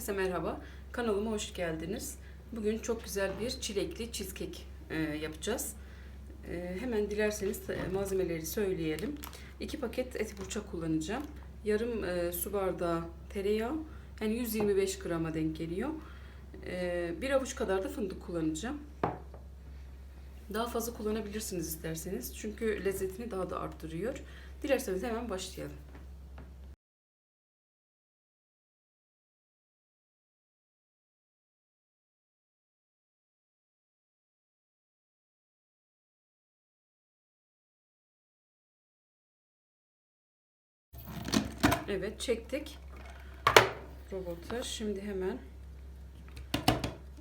Herkese merhaba. Kanalıma hoş geldiniz. Bugün çok güzel bir çilekli cheesecake e, yapacağız. E, hemen dilerseniz malzemeleri söyleyelim. 2 paket eti burça kullanacağım. Yarım e, su bardağı tereyağı. Yani 125 grama denk geliyor. Bir avuç kadar da fındık kullanacağım. Daha fazla kullanabilirsiniz isterseniz. Çünkü lezzetini daha da arttırıyor. Dilerseniz hemen başlayalım. Evet çektik robota. Şimdi hemen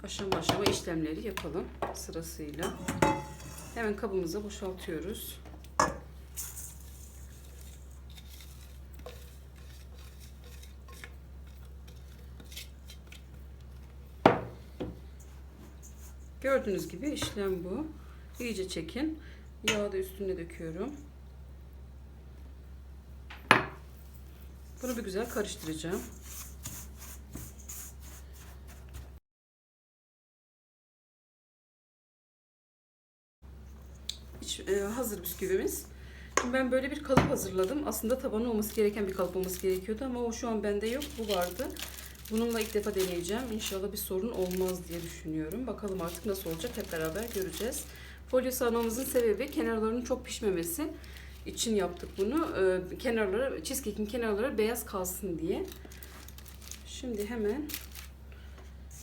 aşama aşama işlemleri yapalım sırasıyla. Hemen kabımıza boşaltıyoruz. Gördüğünüz gibi işlem bu. İyice çekin. Yağı da üstüne döküyorum. Bunu bir güzel karıştıracağım. İç, e, hazır bisküvimiz. Şimdi ben böyle bir kalıp hazırladım. Aslında tabanı olması gereken bir kalıp olması gerekiyordu ama o şu an bende yok. Bu vardı. Bununla ilk defa deneyeceğim. İnşallah bir sorun olmaz diye düşünüyorum. Bakalım artık nasıl olacak hep beraber göreceğiz. Folyo sarmamızın sebebi kenarlarının çok pişmemesi için yaptık bunu. Ee, kenarları, cheesecake'in kenarları beyaz kalsın diye. Şimdi hemen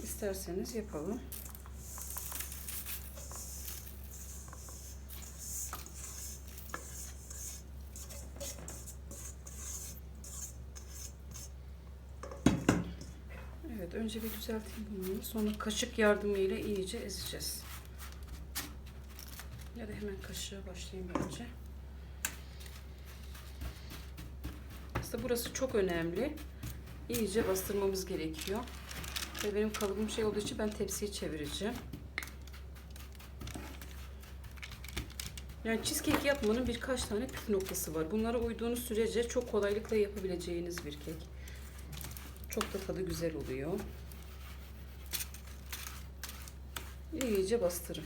isterseniz yapalım. Evet, önce bir düzelteyim bunu. Sonra kaşık yardımıyla iyice ezeceğiz. Ya da hemen kaşığa başlayayım bence. Aslında burası çok önemli. İyice bastırmamız gerekiyor. Ve benim kalıbım şey olduğu için ben tepsiyi çevireceğim. Yani cheesecake yapmanın birkaç tane püf noktası var. Bunlara uyduğunuz sürece çok kolaylıkla yapabileceğiniz bir kek. Çok da tadı güzel oluyor. İyice bastırın.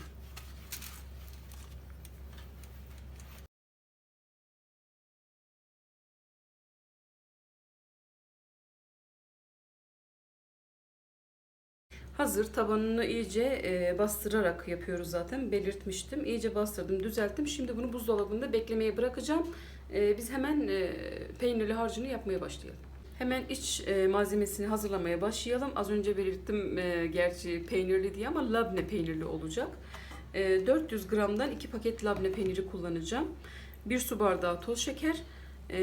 Hazır tabanını iyice e, bastırarak yapıyoruz zaten. Belirtmiştim. İyice bastırdım, düzelttim. Şimdi bunu buzdolabında beklemeye bırakacağım. E, biz hemen e, peynirli harcını yapmaya başlayalım. Hemen iç e, malzemesini hazırlamaya başlayalım. Az önce belirttim e, gerçi peynirli diye ama labne peynirli olacak. E, 400 gramdan 2 paket labne peyniri kullanacağım. 1 su bardağı toz şeker, e,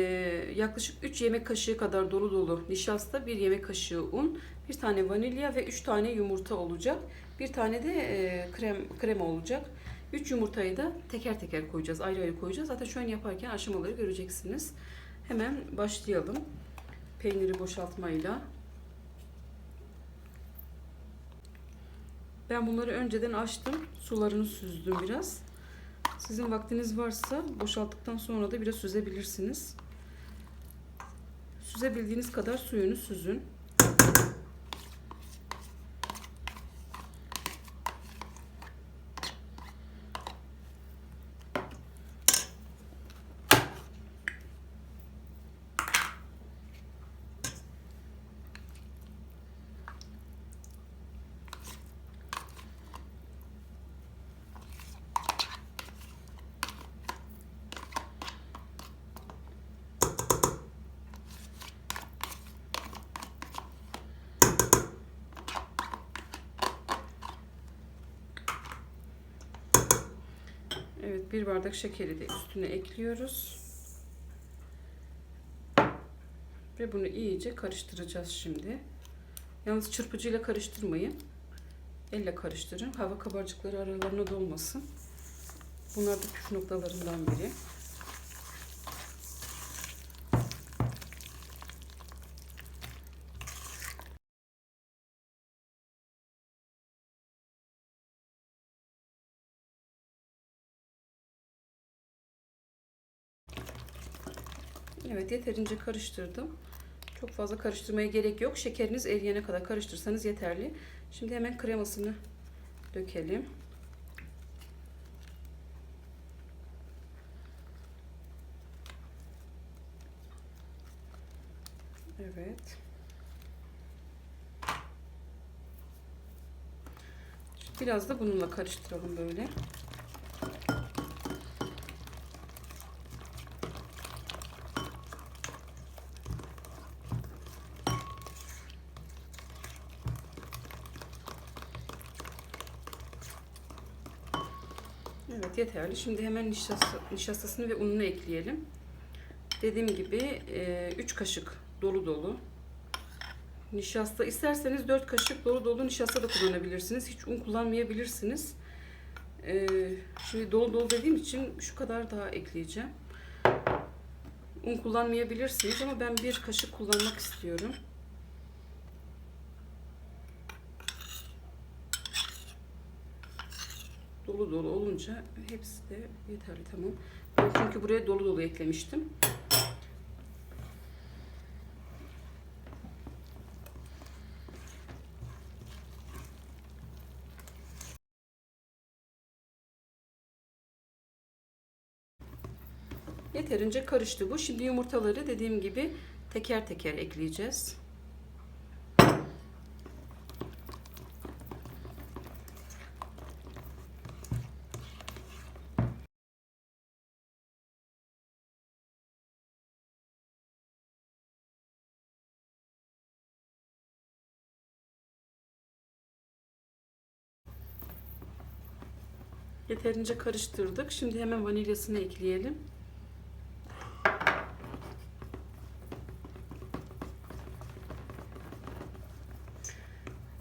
yaklaşık 3 yemek kaşığı kadar dolu dolu nişasta, 1 yemek kaşığı un, bir tane vanilya ve 3 tane yumurta olacak. Bir tane de e, krem krema olacak. 3 yumurtayı da teker teker koyacağız. Ayrı ayrı koyacağız. Zaten şu an yaparken aşamaları göreceksiniz. Hemen başlayalım. Peyniri boşaltmayla. Ben bunları önceden açtım. Sularını süzdüm biraz. Sizin vaktiniz varsa boşalttıktan sonra da biraz süzebilirsiniz. Süzebildiğiniz kadar suyunu süzün. Evet bir bardak şekeri de üstüne ekliyoruz. Ve bunu iyice karıştıracağız şimdi. Yalnız çırpıcıyla karıştırmayın. Elle karıştırın. Hava kabarcıkları aralarına dolmasın. Bunlar da püf noktalarından biri. Evet yeterince karıştırdım. Çok fazla karıştırmaya gerek yok. Şekeriniz eriyene kadar karıştırsanız yeterli. Şimdi hemen kremasını dökelim. Evet. Biraz da bununla karıştıralım böyle. Yeterli. Şimdi hemen nişasta, nişastasını ve ununu ekleyelim. Dediğim gibi 3 kaşık dolu dolu nişasta. isterseniz 4 kaşık dolu dolu nişasta da kullanabilirsiniz. Hiç un kullanmayabilirsiniz. Ee, şimdi dolu dolu dediğim için şu kadar daha ekleyeceğim. Un kullanmayabilirsiniz ama ben bir kaşık kullanmak istiyorum. Dolu dolu olunca hepsi de yeterli tamam. Çünkü buraya dolu dolu eklemiştim. Yeterince karıştı bu. Şimdi yumurtaları dediğim gibi teker teker ekleyeceğiz. Yeterince karıştırdık. Şimdi hemen vanilyasını ekleyelim.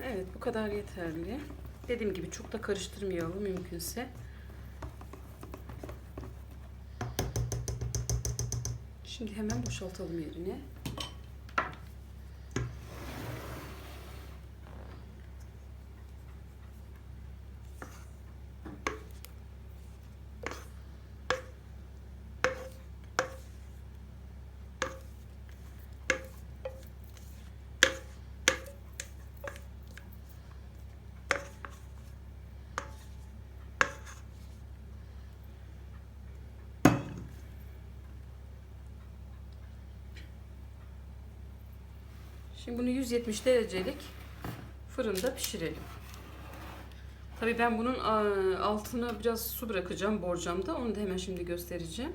Evet bu kadar yeterli. Dediğim gibi çok da karıştırmayalım mümkünse. Şimdi hemen boşaltalım yerine. Şimdi bunu 170 derecelik fırında pişirelim. Tabii ben bunun altına biraz su bırakacağım borcamda. Onu da hemen şimdi göstereceğim.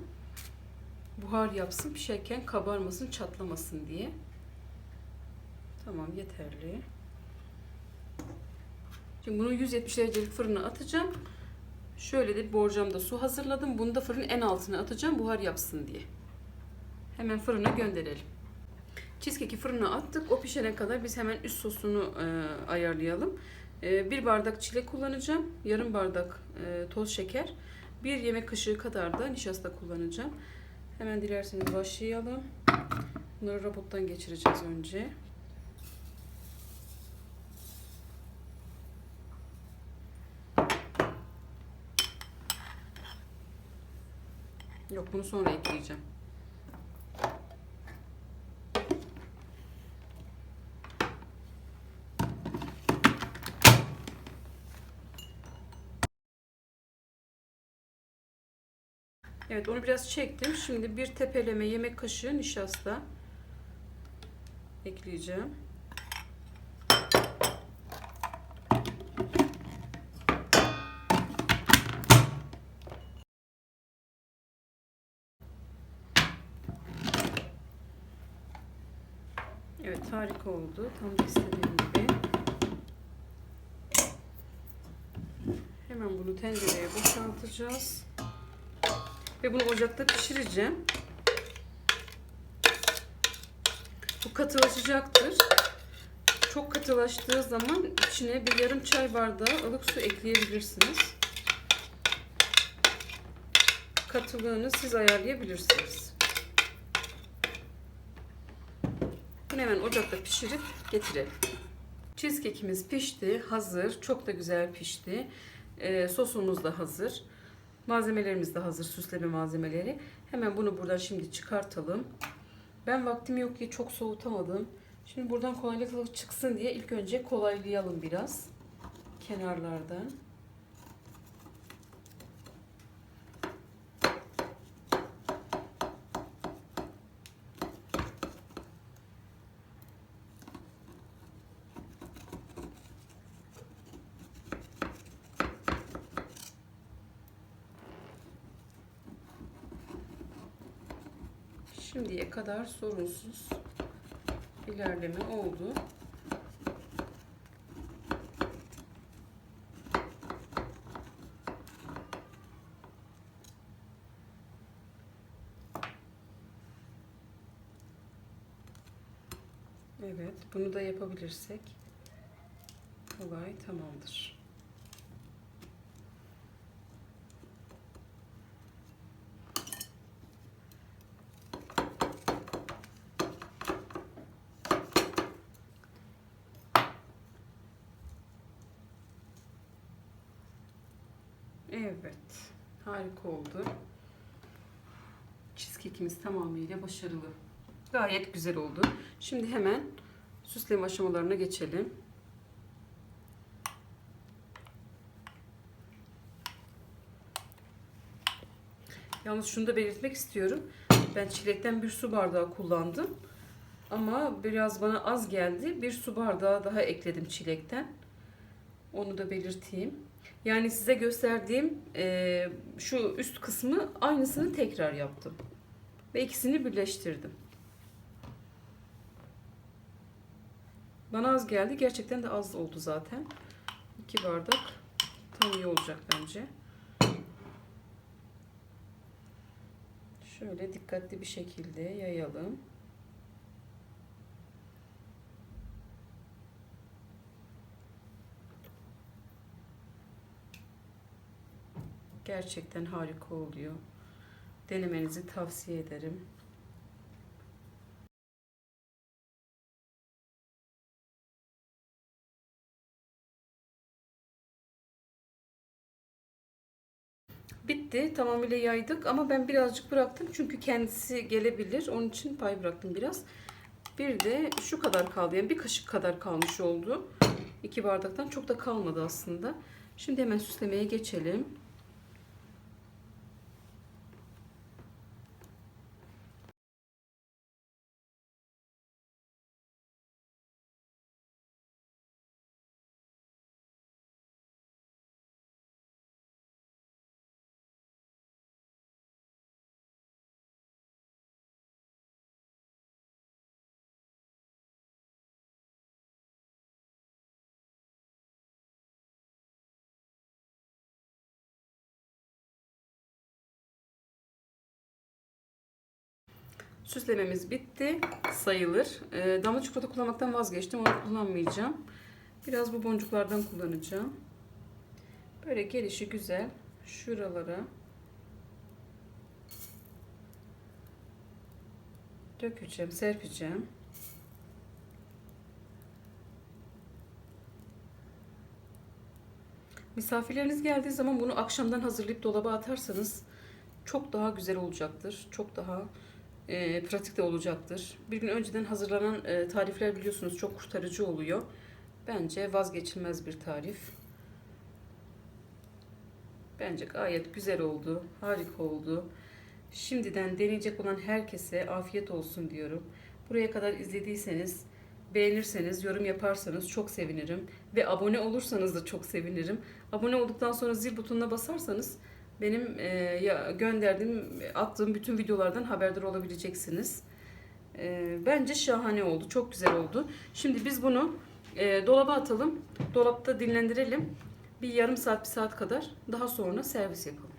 Buhar yapsın, pişerken kabarmasın, çatlamasın diye. Tamam, yeterli. Şimdi bunu 170 derecelik fırına atacağım. Şöyle de borcamda su hazırladım. Bunu da fırının en altına atacağım buhar yapsın diye. Hemen fırına gönderelim. Cheesecake'i fırına attık. O pişene kadar biz hemen üst sosunu e, ayarlayalım. E, bir bardak çilek kullanacağım. Yarım bardak e, toz şeker. Bir yemek kaşığı kadar da nişasta kullanacağım. Hemen dilerseniz başlayalım. Bunları robottan geçireceğiz önce. Yok bunu sonra ekleyeceğim. Evet onu biraz çektim. Şimdi bir tepeleme yemek kaşığı nişasta ekleyeceğim. Evet harika oldu. Tam da istediğim gibi. Hemen bunu tencereye boşaltacağız. Ve bunu ocakta pişireceğim. Bu katılaşacaktır. Çok katılaştığı zaman içine bir yarım çay bardağı ılık su ekleyebilirsiniz. Katılığını siz ayarlayabilirsiniz. Bunu hemen ocakta pişirip getirelim. Cheesecake'imiz pişti, hazır. Çok da güzel pişti. Ee, sosumuz da hazır. Malzemelerimiz de hazır süsleme malzemeleri. Hemen bunu buradan şimdi çıkartalım. Ben vaktim yok diye çok soğutamadım. Şimdi buradan kolaylıkla çıksın diye ilk önce kolaylayalım biraz. Kenarlardan. Şimdiye kadar sorunsuz ilerleme oldu. Evet, bunu da yapabilirsek olay tamamdır. Evet, harika oldu. Cheesecake'imiz tamamıyla başarılı. Gayet güzel oldu. Şimdi hemen süsleme aşamalarına geçelim. Yalnız şunu da belirtmek istiyorum. Ben çilekten bir su bardağı kullandım. Ama biraz bana az geldi. Bir su bardağı daha ekledim çilekten. Onu da belirteyim. Yani size gösterdiğim e, şu üst kısmı aynısını tekrar yaptım. Ve ikisini birleştirdim. Bana az geldi. Gerçekten de az oldu zaten. 2 bardak tam iyi olacak bence. Şöyle dikkatli bir şekilde yayalım. Gerçekten harika oluyor. Denemenizi tavsiye ederim. Bitti. Tamamıyla yaydık ama ben birazcık bıraktım çünkü kendisi gelebilir. Onun için pay bıraktım biraz. Bir de şu kadar kaldı. Yani bir kaşık kadar kalmış oldu. İki bardaktan çok da kalmadı aslında. Şimdi hemen süslemeye geçelim. Süslememiz bitti sayılır. Ee, damla çikolata kullanmaktan vazgeçtim. Onu kullanmayacağım. Biraz bu boncuklardan kullanacağım. Böyle gelişi güzel. Şuralara dökeceğim, serpeceğim. Misafirleriniz geldiği zaman bunu akşamdan hazırlayıp dolaba atarsanız çok daha güzel olacaktır. Çok daha e, pratik de olacaktır. Bir gün önceden hazırlanan e, tarifler biliyorsunuz çok kurtarıcı oluyor. Bence vazgeçilmez bir tarif. Bence gayet güzel oldu. Harika oldu. Şimdiden deneyecek olan herkese afiyet olsun diyorum. Buraya kadar izlediyseniz, beğenirseniz, yorum yaparsanız çok sevinirim. Ve abone olursanız da çok sevinirim. Abone olduktan sonra zil butonuna basarsanız benim e, gönderdiğim, attığım bütün videolardan haberdar olabileceksiniz. E, bence şahane oldu. Çok güzel oldu. Şimdi biz bunu e, dolaba atalım. Dolapta dinlendirelim. Bir yarım saat, bir saat kadar. Daha sonra servis yapalım.